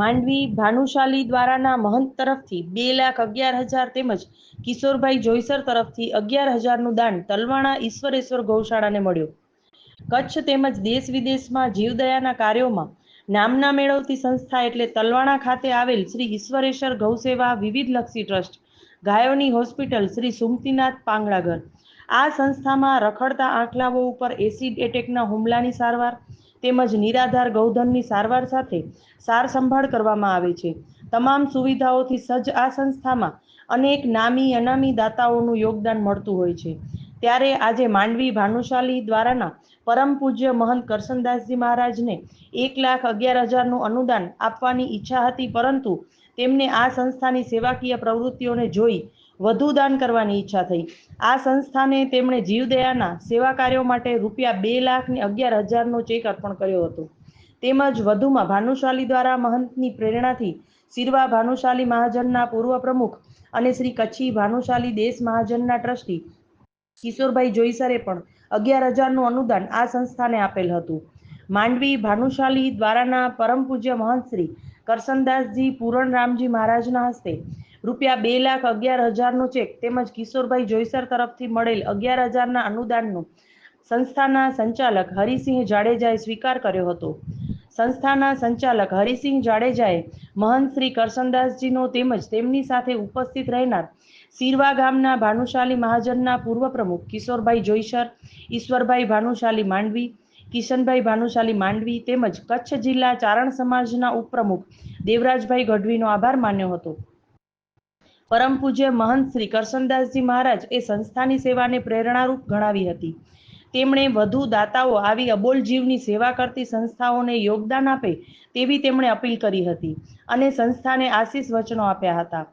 માંડવી ભાનુશાલી દ્વારાના મહંત તરફથી બે લાખ અગિયાર હજાર તેમજ કિશોરભાઈ જોઈસર તરફથી અગિયાર હજારનું દાન તલવાણા ઈશ્વરેશ્વર ગૌશાળાને મળ્યું. કચ્છ તેમજ દેશ વિદેશમાં જીવદયાના કાર્યોમાં નામના મેળવતી સંસ્થા એટલે તલવાણા ખાતે આવેલ શ્રી ઈશ્વરેશ્વર ગૌસેવા વિવિધલક્ષી ટ્રસ્ટ, ગાયોની હોસ્પિટલ શ્રી સુમતીનાથ પાંગળાગર આ સંસ્થામાં રખડતા આંખલાઓ ઉપર એસિડ એટેકના હુમલાની સારવાર તેમજ નિરાધાર ગૌધનની સારવાર સાથે સાર સંભાળ કરવામાં આવે છે. તમામ સુવિધાઓથી સજ્જ આ સંસ્થામાં અનેક નામી, અનામી દાતાઓનું યોગદાન મળતું હોય છે. ત્યારે આજે માંડવી ભાનુશાલી દ્વારાના પરમ પૂજ્ય મહંત કરસનદાસજી મહારાજને એક લાખ અગિયાર હજારનું અનુદાન આપવાની ઈચ્છા હતી, પરંતુ તેમને આ સંસ્થાની સેવાકીય પ્રવૃત્તિઓને જોઈ વધુ દાન કરવાની ઈચ્છા થઈ. આ સંસ્થાને તેમણે જીવદયાના સેવા કાર્યો માટે રૂપિયા બે લાખ ને અગિયાર હજારનો ચેક અર્પણ કર્યો હતો. તેમજ વધુમાં ભાનુશાલી દ્વારા મહંતની પ્રેરણાથી સિરવા ભાનુશાલી મહાજનના પૂર્વ પ્રમુખ અને શ્રી કચ્છી ભાનુશાલી દેશ મહાજનના ટ્રસ્ટી કિશોરભાઈ જોઈસરે પણ અગિયાર હજારનું અનુદાન આ સંસ્થાને આપેલ હતું. માંડવી ભાનુશાલી દ્વારાના પરમ પૂજ્ય મહંત શ્રી કરસનદાસજી પૂરણ રામજી મહારાજના હસ્તે રૂપિયા બે લાખ અગિયાર હજારનો ચેક તેમજ કિશોરભાઈ જોઈસર તરફથી મળેલ અગિયાર હજારના અનુદાનનો સંસ્થાના સંચાલક હરિસિંહ જાડેજાએ સ્વીકાર કર્યો હતો. સંસ્થાના સંચાલક હરિસિંહ જાડેજાએ મહંત શ્રી કરસનદાસજીનો તેમજ તેમની સાથે ઉપસ્થિત રહેનાર સીરવા ગામના ભાનુશાલી મહાજનના પૂર્વ પ્રમુખ કિશોરભાઈ જોઈસર, ઈશ્વરભાઈ ભાનુશાલી માંડવી, કિશનભાઈ ભાનુશાલી માંડવી તેમજ કચ્છ જિલ્લા ચારણ સમાજના ઉપપ્રમુખ દેવરાજભાઈ ગઢવીનો આભાર માન્યો હતો. પરમ પૂજ્ય મહંત શ્રી કરશનદાસજી મહારાજ એ સંસ્થાની સેવાને પ્રેરણારૂપ ગણાવી હતી. તેમણે વધુ દાતાઓ આવી અબોલ જીવની સેવા કરતી સંસ્થાઓને યોગદાન આપે તેવી તેમણે અપીલ કરી હતી અને સંસ્થાને આશીષ વચનો આપ્યા હતા.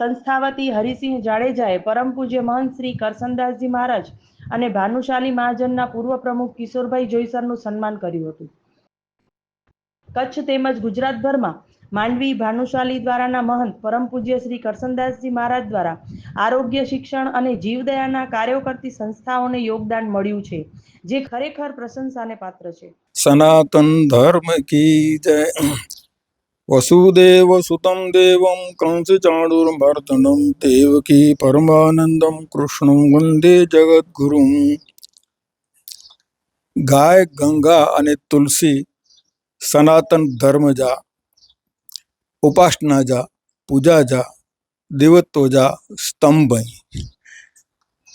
સંસ્થાવતી હરિસિંહ જાડેજાએ પરમ પૂજ્ય મહંત શ્રી કરશનદાસજી મહારાજ અને ભાનુશાલી મહાજનના પૂર્વ પ્રમુખ કિશોરભાઈ જોઈસરનું સન્માન કર્યું હતું. કચ્છ તેમજ ગુજરાતભરમાં માંડવી ભાનુશાલી દ્વારાના મહંત પરમ પૂજ્ય શ્રી કરસનદાસજી મહારાજ દ્વારા આરોગ્ય શિક્ષણ અને જીવદયાના કાર્યો કરતી સંસ્થાઓને યોગદાન મળ્યું છે, જે ખરેખર પ્રશંસાને પાત્ર છે. સનાતન ધર્મ કી જય. વસુદેવ સુતમ દેવમ કંસ ચાણુર્મર્દનમ દેવકી પરમાનંદમ કૃષ્ણ વંદે જગદગુરુ ગાય, ગંગા અને તુલસી સનાતન ધર્મ ಉಪಾಸನಾಜ ಪೂಜಾಜ દેવત્વજ સ્તંભ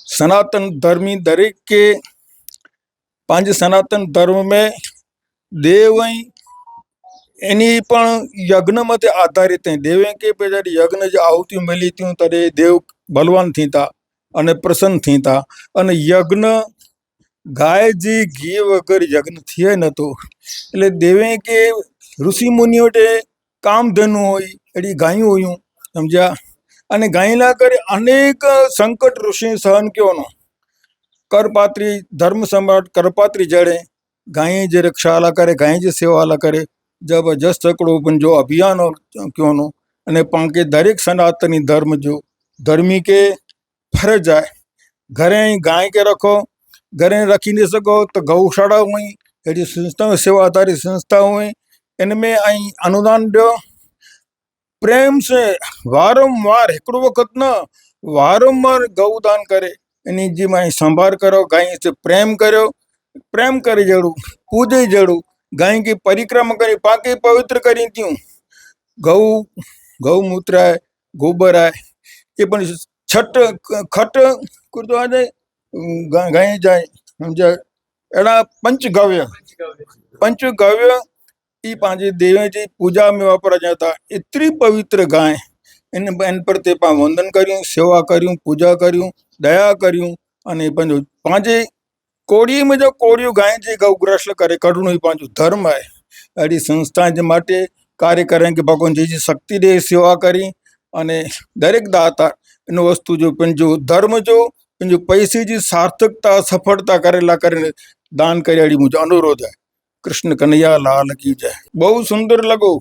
સનાતન ધર્મી દરેક કે પાંચ સનાતન ધર્મ મેં દેવ એની પણ યજ્ઞ મતે આધારિત દેવ કે પછી યજ્ઞ જે આહુતિ મળી હતી ત્યારે દેવ બલવાન થતા અને પ્રસન્ન થતા અને યજ્ઞ ગાય જે ઘી વગર યજ્ઞ થયા નતો. એટલે દેવે કે ઋષિ મુનિઓટે કામધેનુ હોય, એડી ગાયું હોયું, સમજ્યા? અને ગાયલા કરી અનેક સંકટ ઋષિ સહન કયોનો કરપાત્રી ધર્મ સમ્રાટ કરપાત્રી જડે ગાય જે રક્ષા આલા કરે, ગાય જે સેવા આલા કરે, જબરજસ્ત સકડો પણ જો અભિયાન કયોનો અને પાંકે દરેક સનાતની ધર્મ જો ધર્મી કે ફરજ આય ઘરે ગાય કે રખો, ઘરે રખી નહીં શકો તો ગૌશાળા હોય, એડી સંસ્થા સેવા આધારિત સંસ્થા હોય એને મેં અહીં અનુદાન ॾियो પ્રેમ છે વારંવાર હિકડો વખત ન વારંવાર ગૌદાન કરે એની જેમાં અહીં સંભાળ કરો ગાય છે પ્રેમ કર્યો પ્રેમ કરી જડું પૂજે જડું ગાય કે પરિક્રમા કરી પાકે પવિત્ર કરી ત્યું ગૌ ગૌમૂત્ર આય ગોબર આય એ પણ છઠ ખટ કુરતો આ જાય ગાય જાય સમજાય એડા પંચગવ્ય પંચગવ્ય એ પાંચે દેવજી પૂજા અમે વાપરા હતા. એટલી પવિત્ર ગાય. એને એન પર તે પણ વંદન કર્યું, સેવા કર્યું, પૂજા કર્યું, દયા કર્યું અને પાંચો પાંચે કોળીમાં જો કોળિયું ગાય જે ગૌગ્રસ્લ કરે, કરુણું પાંચું ધર્મ હે. અડી સંસ્થા જે માટે કાર્ય કરે કે ભગવાન જે શક્તિ દે સેવા કરી અને દરેક દાતા એનું વસ્તુ જો પંજો ધર્મ જો પંજો પૈસેજી સાર્થકતા, સફળતા કરેલા કરીને દાન કરી અડી મુજબ અનુરોધ હે. કૃષ્ણ કનૈયા લાલ કી જય. બહુ સુંદર લગો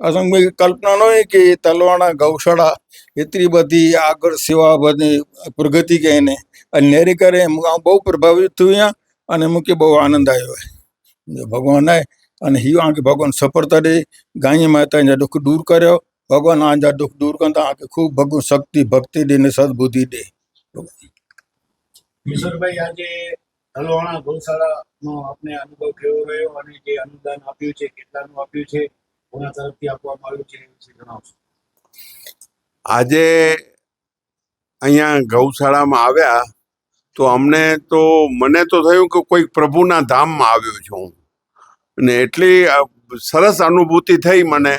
અસંખ્ય કલ્પના ન હોય કે તલવાણા ગૌશાળા એટલી બધી આગળ સેવા બધી પ્રગતિ કે એને. નેરી કરે બહુ પ્રભાવિત થયું અને મૂકે બહુ આનંદ આવ્યો ભગવાન આય અને હિયો આંખે ભગવાન સફળતા દે. ગાય માતાના દુઃખ દૂર કર્યો, ભગવાન આજા દુઃખ દૂર કરતા આંખે ખૂબ ભગવાન શક્તિ, ભક્તિ દે ને સદબુદ્ધિ દે. કિશોરભાઈ આજે તલવાણા ગૌશાળાનો આપને અનુભવ કેવો રહ્યો અને જે અનુદાન આપ્યું છે, કેટલાનું આપ્યું છે, કોના તરફથી આપવામાં આવ્યું છે, એ વિશે જણાવશો. આજે અહીંયા ગૌશાળામાં આવ્યા તો અમને તો, મને તો થયું કે કોઈ પ્રભુના ધામમાં આવ્યો છું. અને એટલી સરસ અનુભૂતિ થઈ મને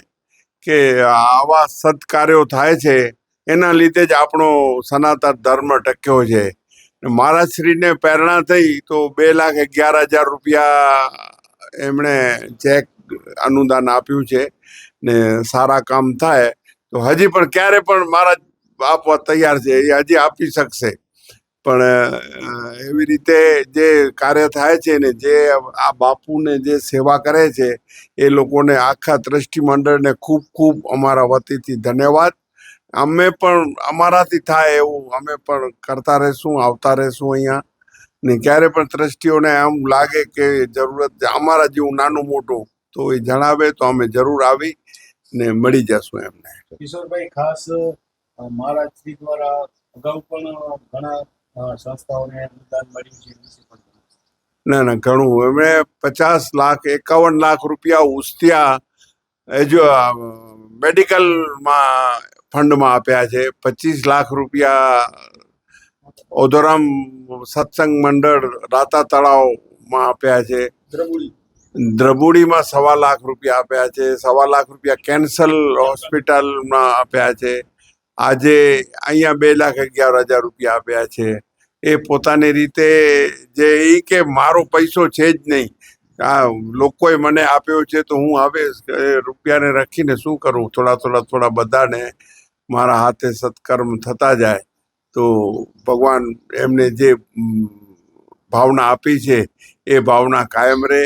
કે આવા સત્કાર્યો થાય છે. એના લીધે જ આપણો સનાતન ધર્મ ટક્યો છે. મહારાજશ્રીને પ્રેરણા થઈ તો બે લાખ અગિયાર હજાર રૂપિયા એમણે ચેક અનુદાન આપ્યું છે ને સારા કામ થાય તો હજી પણ ક્યારે પણ મહારાજ આપવા તૈયાર છે એ હજી આપી શકશે. પણ એવી રીતે જે કાર્ય થાય છે ને જે આ બાપુને જે સેવા કરે છે એ લોકોને આખા ટ્રસ્ટી મંડળને ખૂબ ખૂબ અમારા વતીથી ધન્યવાદ. અમે પણ અમારાથી થાય એવું. અમે પણ કરતા રહેશું આવતા રહેશું અહીંયા. ને ક્યારે પણ દ્રષ્ટિઓને આમ લાગે કે જરૂરત અમારા જેવું નાનું મોટું તો એ જણાવે તો અમે જરૂર આવી ને મળી જશું એમને. કિશોરભાઈ ખાસ અ, શ્રી દ્વારા અગાઉ પણ ઘણા સંસ્થાઓને અનુદાન મળ્યું છે. ના ના ઘણું. એમણે પચાસ લાખ એકાવન લાખ રૂપિયા ઉસ્તિયા એજ્યુ મેડિકલમાં ફંડમાં આપ્યા છે. પચીસ લાખ રૂપિયા ઓધોરામ સત્સંગ મંડળ રાતા તળાવમાં આપ્યા છે. દ્રબુડીમાં સવા લાખ રૂપિયા આપ્યા છે. સવા લાખ રૂપિયા કેન્સલ હોસ્પિટલમાં આપ્યા છે. આજે અહીંયા બે લાખ અગિયાર હજાર રૂપિયા આપ્યા છે. એ પોતાની રીતે જે એ કે મારો પૈસો છે જ નહીં. આ લોકોએ મને આપ્યો છે તો હું હવે રૂપિયાને રાખીને શું કરું? થોડા થોડા થોડા બધાને મારા હાથે સત્કર્મ થતા જાય, તો ભગવાન એમને જે ભાવના આપી છે, એ ભાવના કાયમ રહે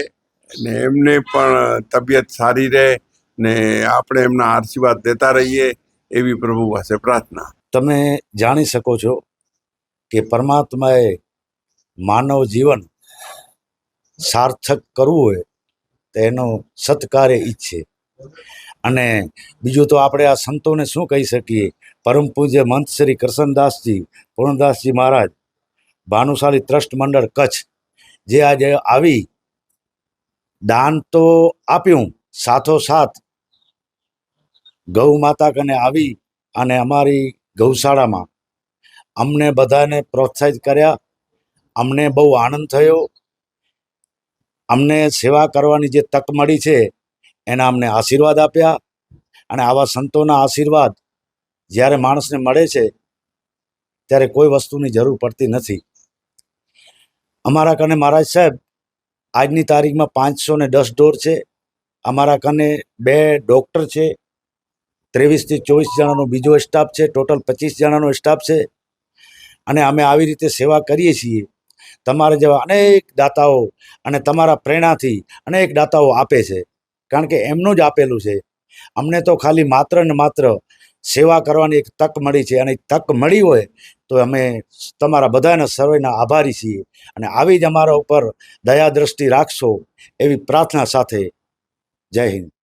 ને એમને પણ તબિયત સારી રહે ને આપણે એમના આશીર્વાદ દેતા રહીએ એવી પ્રભુ પાસે પ્રાર્થના. તમે જાણી શકો છો કે પરમાત્માએ માનવ જીવન સાર્થક કરવું હોય તો એનો સત્કાર્ય ઈચ્છે. અને બીજું તો આપણે આ સંતોને શું કહી શકીએ? પરમ પૂજ્ય મંત શ્રી કૃષ્ણદાસજી પૂર્ણદાસજી મહારાજ, ભાનુશાલી ટ્રસ્ટ મંડળ કચ્છ, જે આજે આવી દાન તો આપ્યું સાથોસાથ ગૌ માતા કને આવી અને અમારી ગૌશાળામાં અમને બધાને પ્રોત્સાહિત કર્યા. અમને બહુ આનંદ થયો. અમને સેવા કરવાની જે તક મળી છે એના અમને આશીર્વાદ આપ્યા અને આવા સંતોના આશીર્વાદ જ્યારે માણસને મળે છે, ત્યારે કોઈ વસ્તુની જરૂર પડતી નથી. અમારા કને મહારાજ સાહેબ, આજની તારીખમાં પાંચસો ને દસ ડોર છે. અમારા કને બે ડૉક્ટર છે, ત્રેવીસથી ચોવીસ જણાનો બીજો સ્ટાફ છે, ટોટલ પચીસ જણાનો સ્ટાફ છે. અને અમે આવી રીતે સેવા કરીએ છીએ. તમારા જેવા અનેક દાતાઓ અને તમારા પ્રેરણાથી અનેક દાતાઓ આપે છે. કારણ કે એમનું જ આપેલું છે. અમને તો ખાલી માત્ર ને માત્ર સેવા કરવાની એક તક મળી છે અને તક મળી હોય તો અમે તમારા બધાના સર્વેના આભારી છીએ. અને આવી જ અમારા ઉપર દયા દ્રષ્ટિ રાખશો એવી પ્રાર્થના સાથે જય હિન્દ.